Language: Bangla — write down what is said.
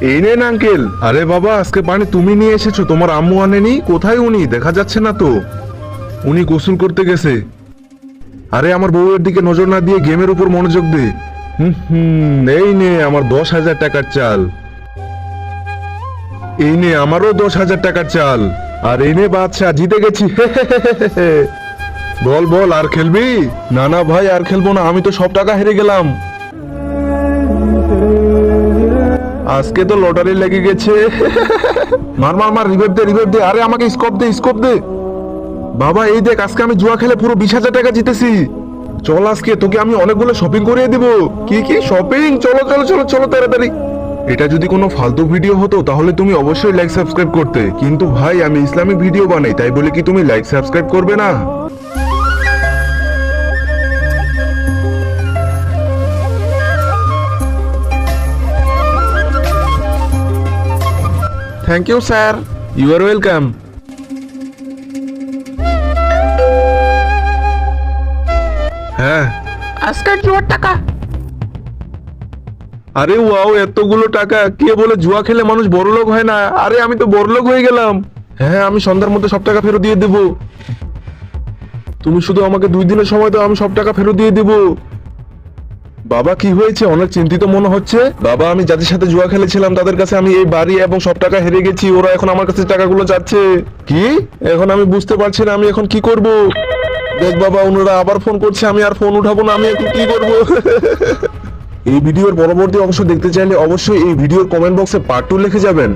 এই নেন, আঙ্কেল। আরে বাবা, আজকে পানি তুমি নিয়ে এসেছ, তোমার আম্মু আনেনি? কোথায় উনি? দেখা যাচ্ছে না তো। উনি গোসল করতে গেছে। আরে, আমার বউয়ের দিকে নজর না দিয়ে গেমের উপর মনোযোগ দে। হুম হুম, এই নে, আমার দশ হাজার টাকার চাল। এই নে, আমারও দশ হাজার টাকার চাল। আর এই নে বাচ্চা জিতে গেছি। বল বল, আর খেলবি? না না, ভাই, আর খেলব না, আমি তো সব টাকা হেরে গেলাম। আজকে তো লটারি লেগে গেছে। মার মার মার রিভাইভ দে রিভাইভ দে। আরে আমাকে স্কোপ দে স্কোপ দে। বাবা, এই দেখ, আজকে আমি জুয়া খেলে পুরো বিশ হাজার টাকা জিতেছি। চল আজকে, তোকে আমি অনেকগুলো শপিং করিয়ে দিব। কি কি? শপিং চলো চলো চলো চলো তাড়াতাড়ি। এটা যদি কোনো ফালতু ভিডিও হতো, তাহলে তুমি অবশ্যই লাইক সাবস্ক্রাইব করতে। কিন্তু ভাই, আমি ইসলামিক ভিডিও বানাই, তাই বলে কি তুমি লাইক সাবস্ক্রাইব করবে না? Thank you sir you are welcome হ্যাঁ। আজকের জুয়ার টাকা। আরে ওয়াও এতগুলো টাকা। কে বলে জুয়া খেলে মানুষ বড়লোক হয় না? আরে আমি তো বড়লোক হয়ে গেলাম। হ্যাঁ আমি সন্ধ্যার মধ্যে সব টাকা ফেরত দিয়ে দেব। তুমি শুধু আমাকে দুই দিনের সময় দাও আমি সব টাকা ফেরত দিয়ে দেব। বাবা কি হয়েছে? অনেক চিন্তিত মনে হচ্ছে। বাবা, আমি যাদের সাথে জুয়া খেলেছিলাম, তাদের কাছে আমি এই বাড়ি এবং সব টাকা হেরে গেছি। ওরা এখন আমার কাছে টাকাগুলো চাচ্ছে কি? এখন আমি বুঝতে পারছি না, আমি এখন কি করব? দেখ বাবা ওনারা আবার ফোন করছে, আমি আর ফোন উঠাবো না, আমি এখন কি করব? এই ভিডিওর পরবর্তী অংশ দেখতে চাইলে অবশ্যই এই ভিডিওর কমেন্ট বক্সে পার্ট টু লিখে যাবেন।